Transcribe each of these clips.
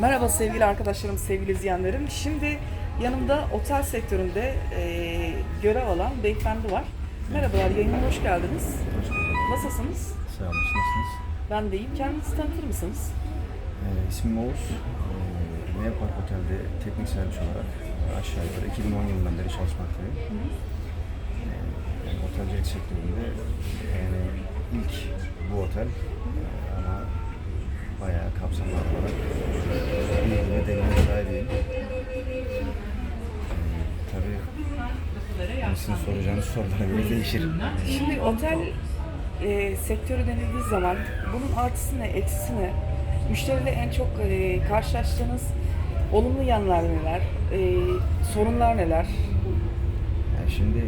Merhaba sevgili arkadaşlarım, sevgili izleyenlerim. Şimdi yanımda otel sektöründe e, görev alan beyefendi var. Merhabalar, yayına hoş geldiniz. Hoş bulduk. Nasılsınız? Sağ olun. Nasılsınız? Ben de iyiyim. Kendinizi tanıtır mısınız? Ee, ismim Oğuz. Ee, Park Otel'de teknik servis olarak aşağı yukarı 2010 yılından beri çalışmaktayım. Ee, yani otelcilik sektöründe yani ilk bu otel ee, ama bayağı kapsamlı olarak bilgi ve deneyim sahibiyim. Ee, tabii sizin soracağınız sorulara göre değişir. Şimdi otel e, sektörü denildiği zaman bunun artısı ne, eksisi ne? Müşteriyle en çok e, karşılaştığınız olumlu yanlar neler? E, sorunlar neler? Yani şimdi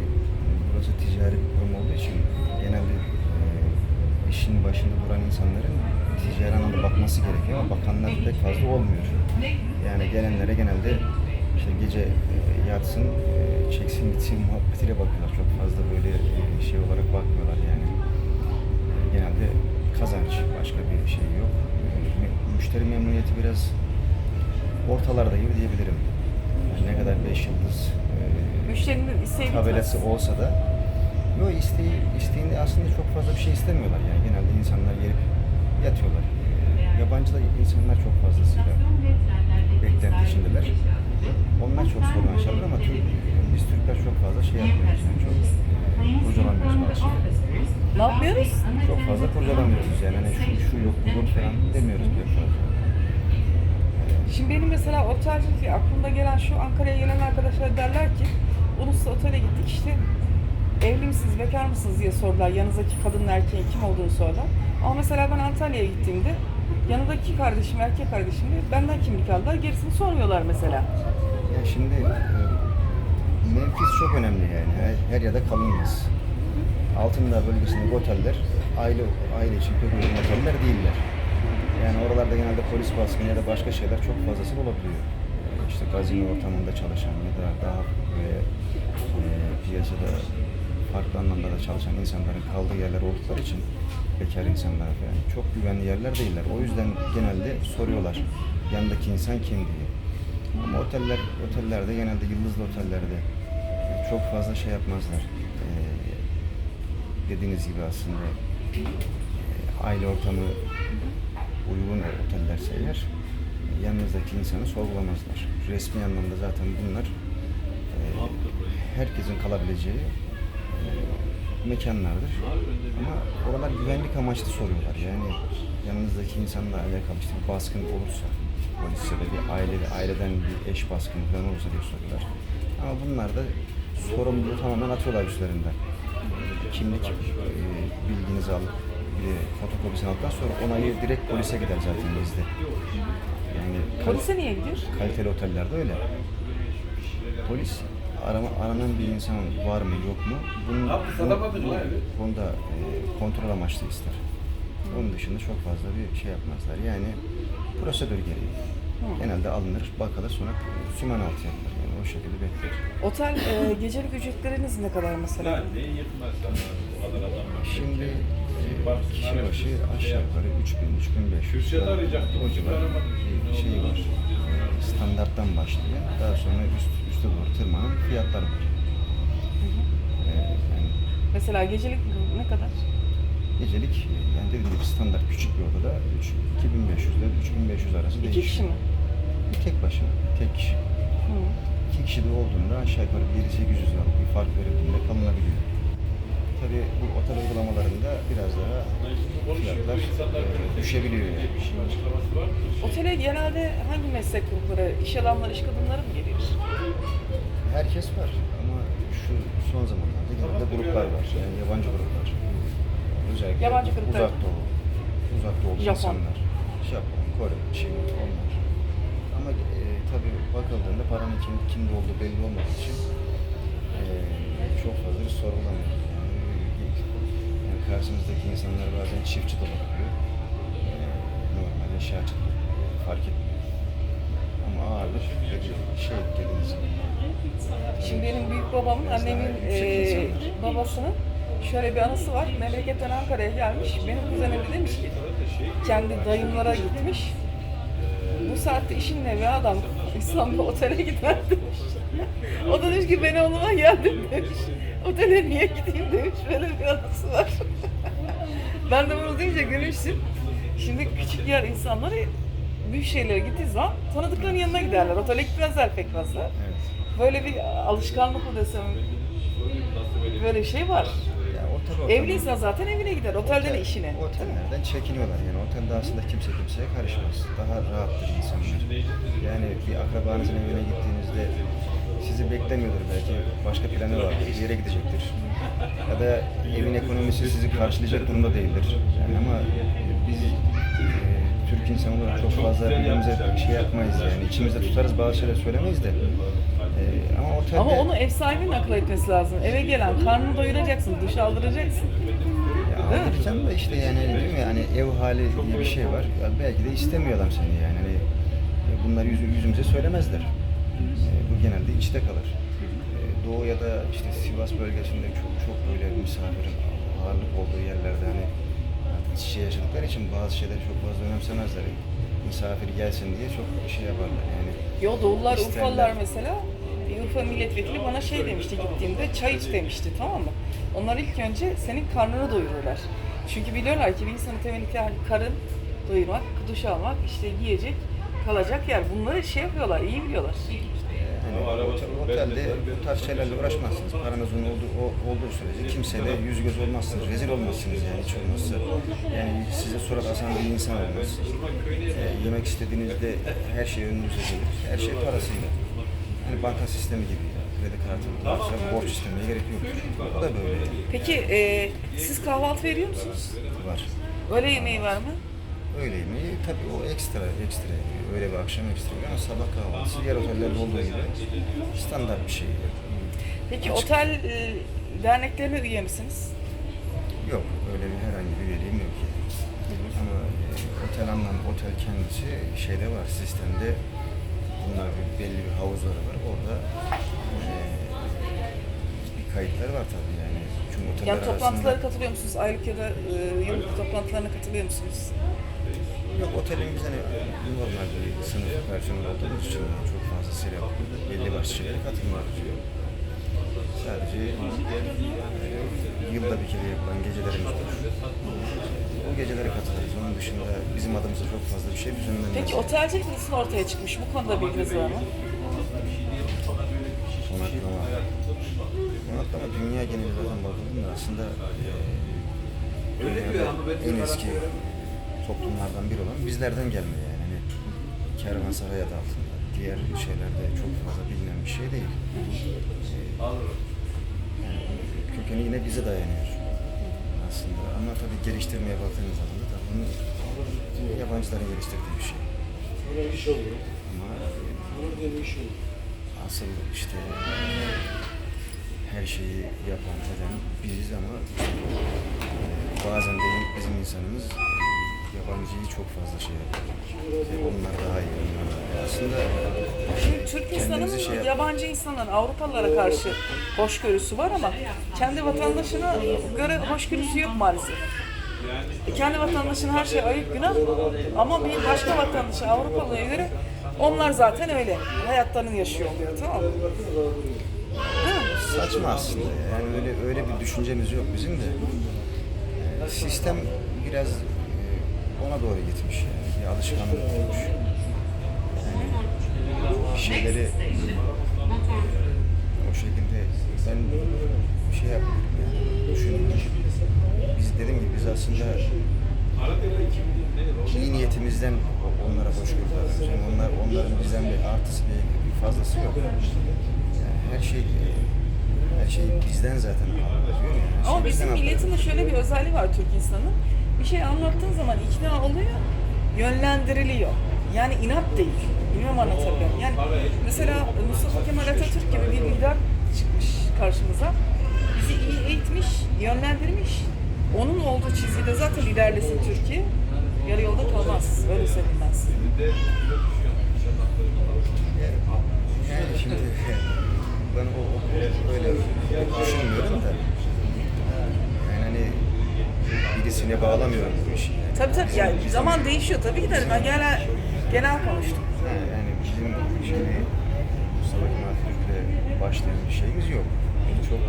burası ticari bir kurum olduğu için genelde e, işin başında duran insanların ticari anlamda bakması gerekiyor ama bakanlar pek fazla olmuyor. Yani gelenlere genelde işte gece e, yatsın, e, çeksin gitsin muhabbetiyle bakıyorlar. Çok fazla böyle e, şey olarak bakmıyorlar yani. Genelde kazanç, başka bir şey yok. Mü- müşteri memnuniyeti biraz ortalarda gibi diyebilirim. Yani ne kadar 5 yıldız Müşterinin isteği bitmez. tabelası olsa da yo isteği isteğinde aslında çok fazla bir şey istemiyorlar yani genelde insanlar gelip yatıyorlar. Yabancı da insanlar çok fazlasıyla beklenti içindeler. Onlar çok sorun yaşarlar ama Türk, biz Türkler çok fazla şey yapmıyoruz yani çok kurcalamıyoruz bazı şeyleri. Ne yapıyoruz? Çok fazla kurcalamıyoruz yani hani şu, şu yok bu yok falan demiyoruz pek fazla. Şimdi benim mesela otelcilik aklımda gelen şu Ankara'ya gelen arkadaşlar derler ki Ulus'ta otele gittik işte evli misiniz, bekar mısınız diye sordular. Yanınızdaki kadın erkeğin kim olduğunu sordular. Ama mesela ben Antalya'ya gittiğimde yanındaki kardeşim, erkek kardeşim de benden kimlik aldılar. Gerisini sormuyorlar mesela. Ya şimdi e, çok önemli yani. Her, her yerde kalınmaz. Altındağ bölgesindeki oteller aile aile için pek uygun oteller değiller. Yani oralarda genelde polis baskını ya da başka şeyler çok fazlası olabiliyor. İşte gazino ortamında çalışan ya da daha böyle e, piyasada farklı anlamda da çalışan insanların kaldığı yerler oldukları için bekar insanlar yani çok güvenli yerler değiller. O yüzden genelde soruyorlar yanındaki insan kim diye. Ama oteller, otellerde genelde yıldızlı otellerde e, çok fazla şey yapmazlar. Ee, dediğiniz gibi aslında e, aile ortamı uygun otellerse eğer yanınızdaki insanı sorgulamazlar. Resmi anlamda zaten bunlar e, herkesin kalabileceği mekanlardır. Ama oralar güvenlik amaçlı soruyorlar. Yani yanınızdaki insanla alakalı işte bir baskın olursa, polis ya da bir aile, aileden bir eş baskını falan olursa diye soruyorlar. Ama bunlar da sorumluluğu tamamen atıyorlar üstlerinden. Kimlik e, bilginizi alıp bir fotokopisini aldıktan sonra onayı direkt polise gider zaten bizde. Yani Polise niye gidiyor? kaliteli otellerde öyle. Polis arama, aranan bir insan var mı yok mu? Bunun, bu, bu konuda e, kontrol amaçlı ister. Onun dışında çok fazla bir şey yapmazlar. Yani prosedür gereği. Genelde alınır, bakılır sonra sümen altı yapılır. Yani o şekilde bekler. Otel e, gecelik ücretleriniz ne kadar mesela? Şimdi e, kişi başı aşağı yukarı 3000 3500 Kürşat'ı arayacaktım. o civar bir şey var. Standarttan başlıyor. Daha sonra üst, üste doğru tırmanan fiyatlar var. E, yani Mesela gecelik ne kadar? Gecelik yani dediğim gibi standart küçük bir odada 3, 2500 ile 3500 arası İki değişiyor. kişi mi? Tek başına, tek kişi. Hı. İki kişi de olduğunda aşağı yukarı 1-800 liralık bir fark verildiğinde kalınabiliyor. Tabii bu otel uygulamalarında biraz daha fiyatlar e, düşebiliyor yani. Otele genelde hangi meslek grupları, iş adamları, iş kadınları mı geliyor? Herkes var ama şu son zamanlarda genelde gruplar var. Yani yabancı gruplar. Özellikle Yabancı gruplar. uzak doğu, uzak Japon. insanlar. Japon, Kore, Çin, onlar. Ama e, tabii bakıldığında paranın kim, kimde olduğu belli olmadığı için e, çok fazla sorgulamıyor. Karşımızdaki insanlar bazen çiftçi de olabiliyor. E, normal eşyacı da fark etmiyor. Ama ağırlık şey dediğiniz gibi. Şimdi benim büyük babamın, Biraz daha annemin yüksek insanlar. babasının şöyle bir anısı var. Memleketten Ankara'ya gelmiş. Benim kuzenim de demiş ki kendi dayımlara gitmiş. Bu saatte işinle ve adam İstanbul'a otele gider demiş. O da demiş ki ben oğluma geldim demiş. Otele niye gideyim demiş. Böyle bir anısı var. ben de bunu deyince gülmüştüm. Şimdi küçük yer insanları büyük şeylere gittiği zaman tanıdıklarının yanına giderler. Otele gitmezler pek fazla. Böyle bir alışkanlık mı desem böyle bir şey var. Otel ortamı- Evli insan zaten evine gider. Otelde ne Otel- işine? Otellerden çekiniyorlar yani otelde aslında kimse kimseye karışmaz. Daha rahattır insanlar. Yani bir akrabanızın evine gittiğinizde sizi beklemiyordur belki. Başka planı vardır, bir yere gidecektir. Ya da evin ekonomisi sizi karşılayacak durumda değildir. Yani ama biz Türk insanı olarak çok fazla birbirimize şey yapmayız yani. İçimizde tutarız bazı şeyler söylemeyiz de. E, ama otelde... Ama onu ev sahibinin akıl etmesi lazım. Eve gelen karnını doyuracaksın, duş aldıracaksın. Ya anlatacağım da işte yani değil mi yani ev hali diye bir şey var. Ya belki de istemiyor adam seni yani. Hani e, bunları yüzü, yüzümüze söylemezler. E, bu genelde içte kalır. E, Doğu ya da işte Sivas bölgesinde çok çok böyle misafirin ağırlık olduğu yerlerde hani iç içe yaşadıkları için bazı şeyleri çok fazla önemsemezler. Misafir gelsin diye çok şey yaparlar yani. Yo doğullar, İsterler. Urfalılar mesela bir Urfa milletvekili bana şey demişti gittiğimde çay iç demişti tamam mı? Onlar ilk önce senin karnını doyururlar. Çünkü biliyorlar ki bir insanın temel ihtiyacı karın doyurmak, duş almak, işte giyecek, kalacak yer. Bunları şey yapıyorlar, iyi biliyorlar. Otel, otelde bu tarz şeylerle uğraşmazsınız. Paranızın olduğu, o- olduğu sürece kimseyle yüz göz olmazsınız. Rezil olmazsınız yani hiç olmazsa. Yani size surat asan bir insan olmaz. Ee, yemek istediğinizde her şey önünüze gelir. Her şey parasıyla. Yani banka sistemi gibi. Kredi kartı varsa borç istemeye gerek yok. Bu da böyle Peki e, siz kahvaltı veriyor musunuz? var. Öğle yemeği var mı? Öğle yemeği tabii o ekstra ekstra öyle bir akşam ekstra ama sabah kahvaltısı diğer otellerde olduğu gibi standart bir şey. Peki Açık. otel e, derneklerine üye misiniz? Yok, öyle bir herhangi bir üyeliğim yok. Ama e, otel anlam, otel kendisi şeyde var, sistemde bunlar bir, belli bir havuzları var. Orada e, bir kayıtları var tabii yani. Çünkü oteller Yani toplantılara arasında... katılıyor musunuz? Aylık ya da e, yıllık toplantılarına katılıyor musunuz? Yok, otelimiz hani normal bir sınıf personel olduğumuz için çok fazla seyahat belli başlı şeylere katılmıyoruz. Yok. Sadece e, yılda bir kere yapılan gecelerimiz olur. O gecelere katılırız. Onun dışında bizim adımıza çok fazla bir şey düzenlenmez. Peki otelcilik nasıl ortaya çıkmış? Bu konuda bilginiz var mı? Konaklama. Konaklama dünya geneli zaten bakıldığında aslında e, en eski toplumlardan biri olan bizlerden gelme yani. Hani kervansaray adı altında. Diğer şeylerde çok fazla bilinen bir şey değil. E, yani kökeni yine bize dayanıyor aslında. Ama tabii geliştirmeye baktığınız zaman da bunu yabancıların geliştirdiği bir şey. Ama e, asıl işte her şeyi yapan eden biziz ama e, bazen de bizim insanımız yabancıyı çok fazla şey yapıyor. İşte onlar daha iyi. Onlar daha iyi. Aslında Şimdi Türk insanının şey yap- yabancı insanların Avrupalılara karşı hoşgörüsü var ama kendi vatandaşına göre hoşgörüsü yok maalesef. E, kendi vatandaşına her şey ayıp günah ama bir başka vatandaşı Avrupalıya göre onlar zaten öyle. Hayatlarını yaşıyor oluyor tamam mı? Değil mi? saçma aslında. Yani öyle öyle bir düşüncemiz yok bizim de. E, sistem biraz e, ona doğru gitmiş yani. Bir alışkanlık olmuş. Yani bir şeyleri o şekilde ben şey yapmıyorum yani. Düşünüyorum. Biz dediğim gibi biz aslında iyi niyetimizden onlara hoşgörü. Yani onlar, onların bizden bir artısı bir, bir fazlası yok. Yani her şey her şey bizden zaten alıyor yani. Şey Ama bizim milletin de şöyle bir özelliği var Türk insanının. Bir şey anlattığın zaman ikna oluyor, yönlendiriliyor. Yani inat değil. Bilmem anlatabiliyor muyum? Yani mesela Mustafa Kemal Atatürk gibi bir lider çıkmış karşımıza. Bizi iyi eğitmiş, yönlendirmiş. Onun olduğu çizgide zaten ilerlesin Türkiye. Yarı yolda kalmaz. Öyle söylenmez. Yani şimdi ben o, o öyle düşünmüyorum da yani hani birisine bağlamıyorum bu işi. Yani. Tabii tabii yani zaman değişiyor tabii ki de. Ben gelen Genel konuştum. Ha, yani bizim şimdi Mustafa Kemal Atatürk'le başlayan bir şeyimiz yok. Çok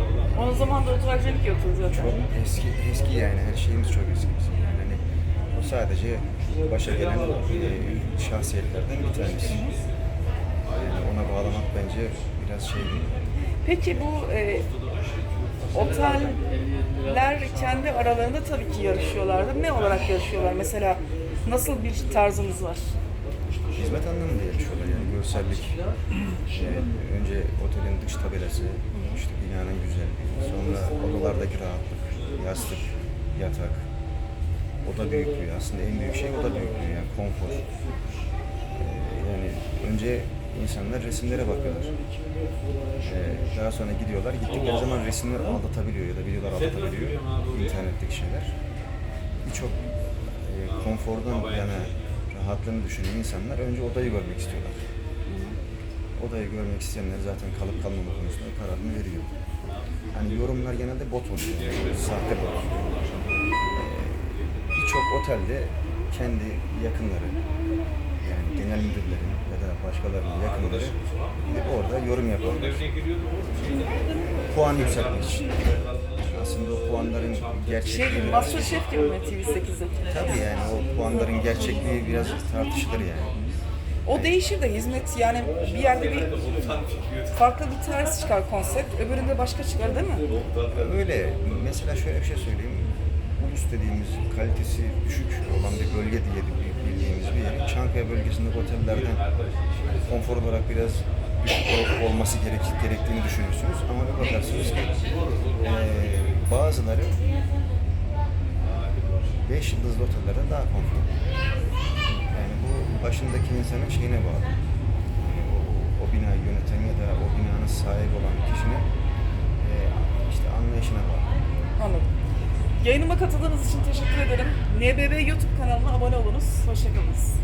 O zaman da oturacılık yoktu zaten. çok eski eski yani her şeyimiz çok eski bizim yani. Hani o sadece başa gelen e, şahsiyetlerden bir tanesi. Yani ona bağlamak bence biraz şey değil. Peki bu e, oteller kendi aralarında tabii ki yarışıyorlardır. Ne olarak yarışıyorlar? Mesela nasıl bir tarzınız var? Hizmet anlamında yarışıyorlar yani görsellik. Şey, önce otelin dış tabelası, işte binanın güzelliği, sonra odalardaki rahatlık, yastık, yatak, oda büyüklüğü aslında en büyük şey oda büyüklüğü yani konfor. Ee, yani önce insanlar resimlere bakıyorlar. Ee, daha sonra gidiyorlar, gittikleri zaman resimler aldatabiliyor ya da videolar aldatabiliyor, internetteki şeyler. Birçok e, konfordan yana rahatlığını düşünen insanlar önce odayı görmek istiyorlar. Odayı görmek isteyenler zaten kalıp kalmama konusunda kararını veriyor. Hani yorumlar genelde bot oluyor, yani sahte bot. Ee, Birçok otelde kendi yakınları, yani genel müdürlerin ya da başkalarının yakınları gidip orada yorum yaparlar. Puan yükseltmek için. Aslında o puanların Şey, gerçekliği... Masterchef gibi mi TV8'deki? Tabii yani o puanların gerçekliği biraz tartışılır yani. O değişir de hizmet yani bir yerde bir farklı bir tarz çıkar konsept, öbüründe başka çıkar değil mi? Öyle. Mesela şöyle bir şey söyleyeyim. Ulus dediğimiz kalitesi düşük olan bir bölge diye Çankaya bölgesindeki otellerden konfor olarak biraz düşük ol- olması gerek, gerektiğini düşünürsünüz. Ama bir bakarsınız ki eee, bazıları 5 yıldızlı otellerden daha konforlu. Yani bu başındaki insanın şeyine bağlı. Yani o, o binayı yöneten ya da o binanın sahibi olan kişinin eee, işte anlayışına bağlı. Anladım. Yayınıma katıldığınız için teşekkür ederim. NBB YouTube kanalına abone olunuz. Hoşçakalınız.